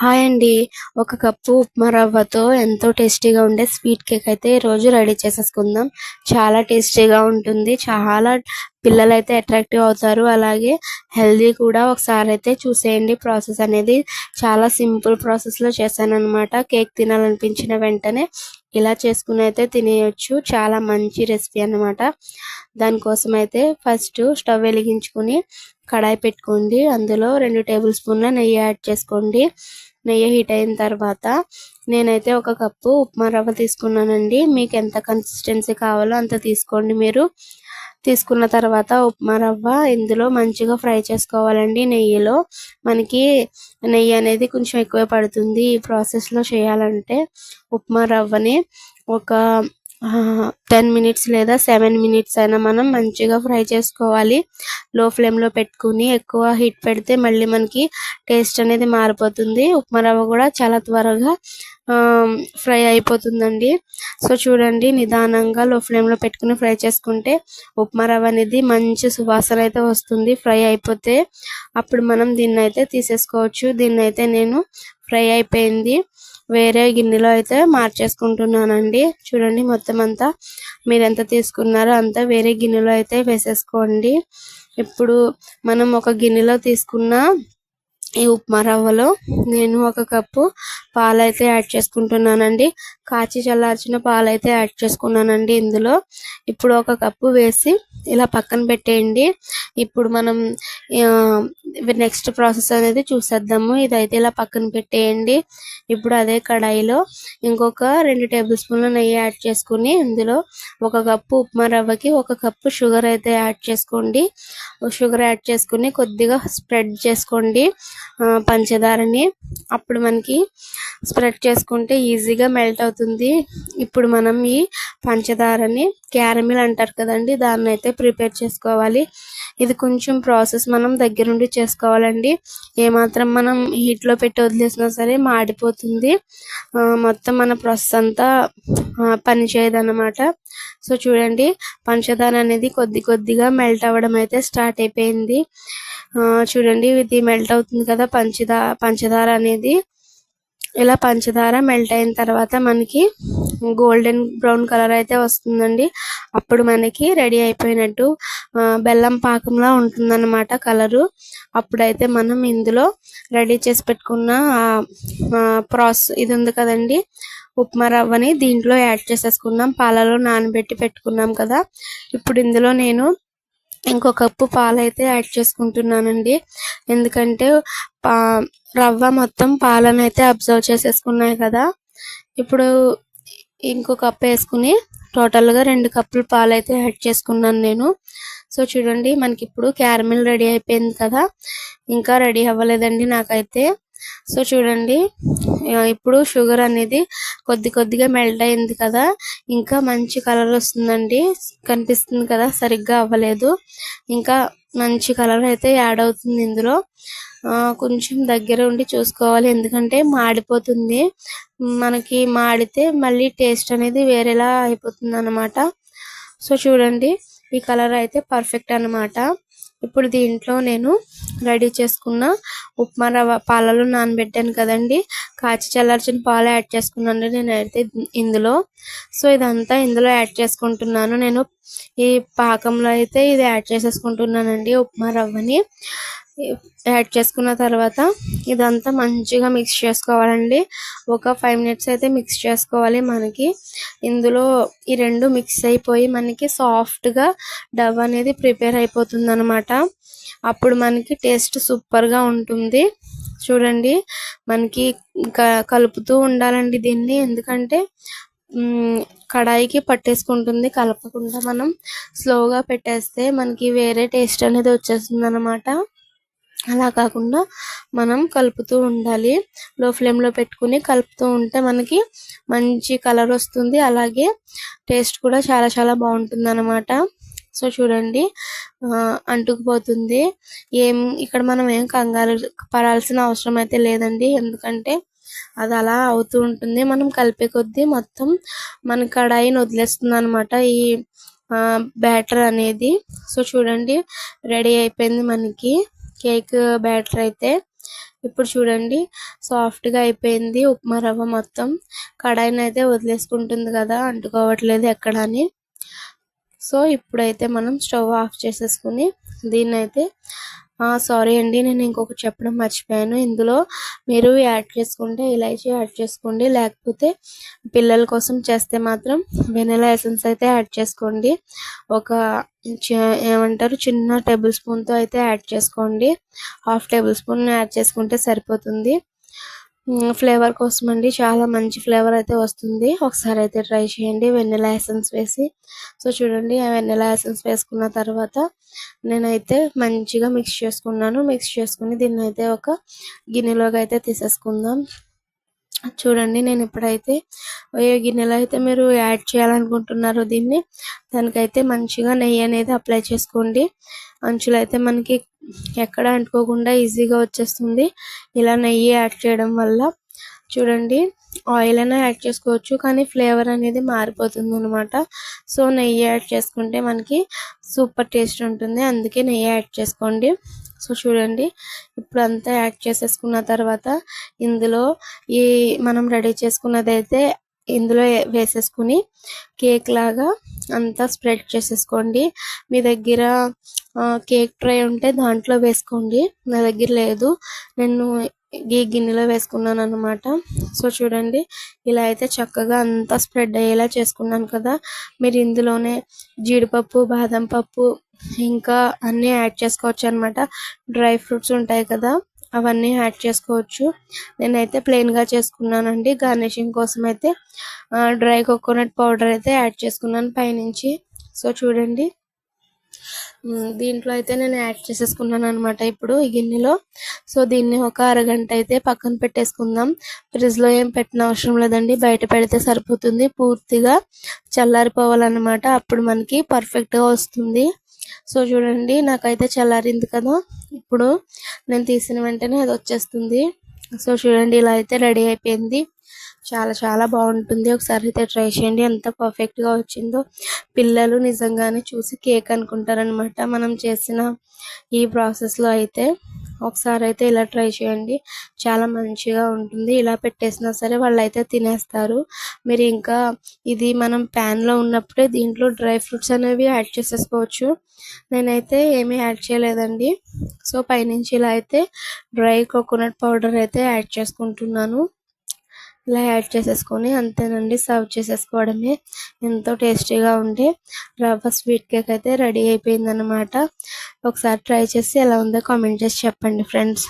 Hi అండి. ఒక cup upma రవ్వతో ఎంతో టేస్టీగా ఉండే స్వీట్ కేక్ అయితే ఈ రోజు రెడీ చేసేసుకుందాం. చాలా టేస్టీగా ఉంటుంది. చాలా పిల్లలు అయితే అట్రాక్టివ్ అవుతారు. అలాగే హెల్దీ కూడా ఒకసారి అయితే చూసేయండి. ప్రాసెస్ అనేది చాలా సింపుల్ ప్రాసెస్లో చేశాను అనమాట కేక్ తినాలనిపించిన వెంటనే ఇలా చేసుకుని అయితే తినేయొచ్చు. చాలా మంచి రెసిపీ అన్నమాట. దానికోసం అయితే ఫస్ట్ స్టవ్ వెలిగించుకుని కడాయి పెట్టుకోండి. అందులో రెండు టేబుల్ స్పూన్ల నెయ్యి యాడ్ చేసుకోండి. నెయ్యి హీట్ అయిన తర్వాత నేనైతే ఒక కప్పు ఉప్మా రవ్వ తీసుకున్నానండి. మీకు ఎంత కన్సిస్టెన్సీ కావాలో అంత తీసుకోండి మీరు. తీసుకున్న తర్వాత ఉప్మా రవ్వ ఇందులో మంచిగా ఫ్రై చేసుకోవాలండి నెయ్యిలో. మనకి నెయ్యి అనేది కొంచెం ఎక్కువ పడుతుంది ఈ ప్రాసెస్లో చేయాలంటే. ఉప్మా రవ్వని ఒక టెన్ మినిట్స్ లేదా సెవెన్ మినిట్స్ అయినా మనం మంచిగా ఫ్రై చేసుకోవాలి. లో ఫ్లేమ్లో పెట్టుకుని ఎక్కువ హీట్ పెడితే మళ్ళీ మనకి టేస్ట్ అనేది మారిపోతుంది. ఉప్మా రవ్వ కూడా చాలా త్వరగా ఫ్రై అయిపోతుందండి. సో చూడండి నిదానంగా లో ఫ్లేమ్లో పెట్టుకుని ఫ్రై చేసుకుంటే ఉప్మా రవ్వ అనేది మంచి సువాసన అయితే వస్తుంది. ఫ్రై అయిపోతే అప్పుడు మనం దీన్ని అయితే తీసేసుకోవచ్చు. దీన్ని అయితే నేను ఫ్రై అయిపోయింది. వేరే గిన్నెలో అయితే మార్చేసుకుంటున్నానండి. చూడండి మొత్తం అంతా మీరు ఎంత తీసుకున్నారో అంతా వేరే గిన్నెలో అయితే వేసేసుకోండి. ఇప్పుడు మనం ఒక గిన్నెలో తీసుకున్న ఈ ఉప్మా రవ్వలో నేను ఒక కప్పు పాలైతే యాడ్ చేసుకుంటున్నానండి. కాచి చల్లార్చిన పాలైతే యాడ్ చేసుకున్నానండి ఇందులో. ఇప్పుడు ఒక కప్పు వేసి ఇలా పక్కన పెట్టేయండి. ఇప్పుడు మనం నెక్స్ట్ ప్రాసెస్ అనేది చూసేద్దాము. ఇదైతే ఇలా పక్కన పెట్టేయండి. ఇప్పుడు అదే కడాయిలో ఇంకొక రెండు టేబుల్ స్పూన్ల నెయ్యి యాడ్ చేసుకుని ఇందులో ఒక కప్పు ఉప్మా రవ్వకి ఒక కప్పు షుగర్ అయితే యాడ్ చేసుకోండి. షుగర్ యాడ్ చేసుకుని కొద్దిగా స్ప్రెడ్ చేసుకోండి పంచదారని. అప్పుడు మనకి స్ప్రెడ్ చేసుకుంటే ఈజీగా మెల్ట్ అవుతుంది. ఇప్పుడు మనం ఈ పంచదారని క్యారమిల్ అంటారు కదండి దాన్ని అయితే ప్రిపేర్ చేసుకోవాలి. ఇది కొంచెం ప్రాసెస్ మనం దగ్గరుండి చేసుకోవాలండి. ఏమాత్రం మనం హీట్లో పెట్టి వదిలేసినా సరే మాడిపోతుంది. మొత్తం మన ప్రాసెస్ అంతా పని సో చూడండి పంచదార అనేది కొద్ది కొద్దిగా మెల్ట్ అవ్వడం అయితే స్టార్ట్ అయిపోయింది. చూడండి ఇది మెల్ట్ అవుతుంది కదా పంచదార పంచదార అనేది. ఇలా పంచదార మెల్ట్ అయిన తర్వాత మనకి గోల్డెన్ బ్రౌన్ కలర్ అయితే వస్తుందండి. అప్పుడు మనకి రెడీ అయిపోయినట్టు బెల్లం పాకంలా ఉంటుందన్నమాట కలరు అప్పుడైతే మనం ఇందులో రెడీ చేసి పెట్టుకున్న ప్రాస్ ఇది ఉంది కదండి ఉప్మా రవ్వని దీంట్లో యాడ్ చేసేసుకున్నాం. పాలలో నానబెట్టి పెట్టుకున్నాం కదా. ఇప్పుడు ఇందులో నేను ఇంకో కప్పు పాలైతే యాడ్ చేసుకుంటున్నానండి. ఎందుకంటే పా రవ్వ మొత్తం పాలను అయితే అబ్జర్వ్ చేసేసుకున్నాయి కదా. ఇప్పుడు ఇంకో కప్ వేసుకుని టోటల్గా రెండు కప్పులు పాలు అయితే యాడ్ చేసుకున్నాను నేను. సో చూడండి మనకి ఇప్పుడు క్యారమిల్ రెడీ అయిపోయింది కదా. ఇంకా రెడీ అవ్వలేదండి నాకైతే. సో చూడండి ఇప్పుడు షుగర్ అనేది కొద్ది కొద్దిగా మెల్ట్ అయింది కదా. ఇంకా మంచి కలర్ వస్తుందండి. కనిపిస్తుంది కదా సరిగ్గా అవ్వలేదు. ఇంకా మంచి కలర్ అయితే యాడ్ అవుతుంది ఇందులో. కొంచెం దగ్గర ఉండి చూసుకోవాలి. ఎందుకంటే మాడిపోతుంది. మనకి మాడితే మళ్ళీ టేస్ట్ అనేది వేరేలా అయిపోతుంది అనమాట సో చూడండి. ఈ కలర్ అయితే పర్ఫెక్ట్ అనమాట ఇప్పుడు దీంట్లో నేను రెడీ చేసుకున్న ఉప్మా రవ్వ పాలలో నానబెట్టాను కదండి. కాచి చల్లార్చిన పాలు యాడ్ చేసుకున్నాను నేను అయితే ఇందులో. సో ఇదంతా ఇందులో యాడ్ చేసుకుంటున్నాను. నేను ఈ పాకంలో అయితే ఇది యాడ్ చేసేసుకుంటున్నానండి ఉప్మా రవ్వని. యాడ్ చేసుకున్న తర్వాత ఇదంతా మంచిగా మిక్స్ చేసుకోవాలండి. ఒక ఫైవ్ మినిట్స్ అయితే మిక్స్ చేసుకోవాలి మనకి. ఇందులో ఈ రెండు మిక్స్ అయిపోయి మనకి సాఫ్ట్గా డవ్ అనేది ప్రిపేర్ అయిపోతుంది అనమాట అప్పుడు మనకి టేస్ట్ సూపర్గా ఉంటుంది. చూడండి మనకి కలుపుతూ ఉండాలండి దీన్ని. ఎందుకంటే కడాయికి పట్టేసుకుంటుంది. కలపకుండా మనం స్లోగా పెట్టేస్తే మనకి వేరే టేస్ట్ అనేది వచ్చేస్తుంది అనమాట అలా కాకుండా మనం కలుపుతూ ఉండాలి. లో ఫ్లేమ్లో పెట్టుకుని కలుపుతూ ఉంటే మనకి మంచి కలర్ వస్తుంది. అలాగే టేస్ట్ కూడా చాలా చాలా బాగుంటుంది అనమాట సో చూడండి అంటుకుపోతుంది. ఏం ఇక్కడ మనం ఏం కంగారు పడాల్సిన అవసరం అయితే లేదండి. ఎందుకంటే అది అలా అవుతూ ఉంటుంది. మనం కలిపే కొద్దీ మొత్తం మన కడాయిని వదిలేస్తుంది అనమాట ఈ బ్యాటర్ అనేది. సో చూడండి రెడీ అయిపోయింది మనకి. కేక్ బ్యాటర్ అయితే ఇప్పుడు చూడండి సాఫ్ట్గా అయిపోయింది ఉప్మా రవ్వ మొత్తం. కడాయిని అయితే వదిలేసుకుంటుంది కదా అంటుకోవట్లేదు ఎక్కడ అని సో ఇప్పుడైతే మనం స్టవ్ ఆఫ్ చేసేసుకుని దీన్నైతే అయితే సారీ అండి నేను ఇంకొకటి చెప్పడం మర్చిపోయాను. ఇందులో మీరు యాడ్ చేసుకుంటే ఇలాచీ యాడ్ చేసుకోండి. లేకపోతే పిల్లల కోసం చేస్తే మాత్రం వెనిలా ఎసెన్స్ అయితే యాడ్ చేసుకోండి. ఒక ఏమంటారు చిన్న టేబుల్ స్పూన్తో అయితే యాడ్ చేసుకోండి. హాఫ్ టేబుల్ స్పూన్ యాడ్ చేసుకుంటే సరిపోతుంది. ఫ్లేవర్ కోసం అండి చాలా మంచి ఫ్లేవర్ అయితే వస్తుంది. ఒకసారి అయితే ట్రై చేయండి. వెన్నెలా ఎసెన్స్ వేసి. సో చూడండి ఆ వెన్నెలా ఎసెన్స్ వేసుకున్న తర్వాత నేనైతే మంచిగా మిక్స్ చేసుకున్నాను. మిక్స్ చేసుకుని దీన్ని అయితే ఒక గిన్నెలోకి అయితే తీసేసుకుందాం. చూడండి నేను ఇప్పుడైతే ఏ గిన్నెలో అయితే మీరు యాడ్ చేయాలనుకుంటున్నారో దీన్ని. దానికైతే మంచిగా నెయ్యి అనేది అప్లై చేసుకోండి. అంచులు అయితే మనకి ఎక్కడ అంటుకోకుండా ఈజీగా వచ్చేస్తుంది. ఇలా నెయ్యి యాడ్ చేయడం వల్ల చూడండి ఆయిల్ అయినా యాడ్ చేసుకోవచ్చు కానీ ఫ్లేవర్ అనేది మారిపోతుంది అనమాట సో నెయ్యి యాడ్ చేసుకుంటే మనకి సూపర్ టేస్ట్ ఉంటుంది. అందుకే నెయ్యి యాడ్ చేసుకోండి. సో చూడండి ఇప్పుడు అంతా యాడ్ చేసేసుకున్న తర్వాత ఇందులో ఈ మనం రెడీ చేసుకున్నదైతే ఇందులో వేసేసుకుని కేక్ లాగా అంతా స్ప్రెడ్ చేసేసుకోండి. మీ దగ్గర కేక్ ట్రై ఉంటే దాంట్లో వేసుకోండి. నా దగ్గర లేదు. నేను ఈ గిన్నెలో వేసుకున్నాను అనమాట సో చూడండి ఇలా అయితే చక్కగా అంతా స్ప్రెడ్ అయ్యేలా చేసుకున్నాను కదా. మీరు ఇందులోనే జీడిపప్పు బాదం పప్పు ఇంకా అన్నీ యాడ్ చేసుకోవచ్చు అనమాట డ్రై ఫ్రూట్స్ ఉంటాయి కదా అవన్నీ యాడ్ చేసుకోవచ్చు. నేనైతే ప్లెయిన్గా చేసుకున్నానండి. గార్నిషింగ్ కోసం అయితే డ్రై కోకోనట్ పౌడర్ అయితే యాడ్ చేసుకున్నాను పైనుంచి. సో చూడండి దీంట్లో అయితే నేను యాడ్ చేసేసుకున్నాను అనమాట ఇప్పుడు ఈ గిన్నెలో. సో దీన్ని ఒక అరగంట అయితే పక్కన పెట్టేసుకుందాం. ఫ్రిడ్జ్లో ఏం పెట్టిన అవసరం లేదండి. బయట పెడితే సరిపోతుంది. పూర్తిగా చల్లారిపోవాలన్నమాట. అప్పుడు మనకి పర్ఫెక్ట్గా వస్తుంది. సో చూడండి నాకైతే చల్లారింది కదా. ఇప్పుడు నేను తీసిన వెంటనే అది వచ్చేస్తుంది. సో చూడండి ఇలా అయితే రెడీ అయిపోయింది. చాలా చాలా బాగుంటుంది. ఒకసారి అయితే ట్రై చేయండి. ఎంత పర్ఫెక్ట్గా వచ్చిందో. పిల్లలు నిజంగానే చూసి కేక్ అనుకుంటారనమాట మనం చేసిన ఈ ప్రాసెస్లో అయితే ఒకసారి అయితే ఇలా ట్రై చేయండి. చాలా మంచిగా ఉంటుంది. ఇలా పెట్టేసినా సరే వాళ్ళు అయితే తినేస్తారు. మీరు ఇంకా ఇది మనం ప్యాన్లో ఉన్నప్పుడే దీంట్లో డ్రై ఫ్రూట్స్ అనేవి యాడ్ చేసేసుకోవచ్చు. నేనైతే ఏమీ యాడ్ చేయలేదండి. సో పైనుంచి ఇలా అయితే డ్రై కోకోనట్ పౌడర్ అయితే యాడ్ చేసుకుంటున్నాను. ఇలా యాడ్ చేసేసుకొని అంతేనండి. సర్వ్ చేసేసుకోవడమే. ఎంతో టేస్టీగా ఉండే రవ్వ స్వీట్ కేక్ అయితే రెడీ అయిపోయిందనమాట ఒకసారి ట్రై చేసి ఎలా ఉందో కామెంట్ చేసి చెప్పండి ఫ్రెండ్స్.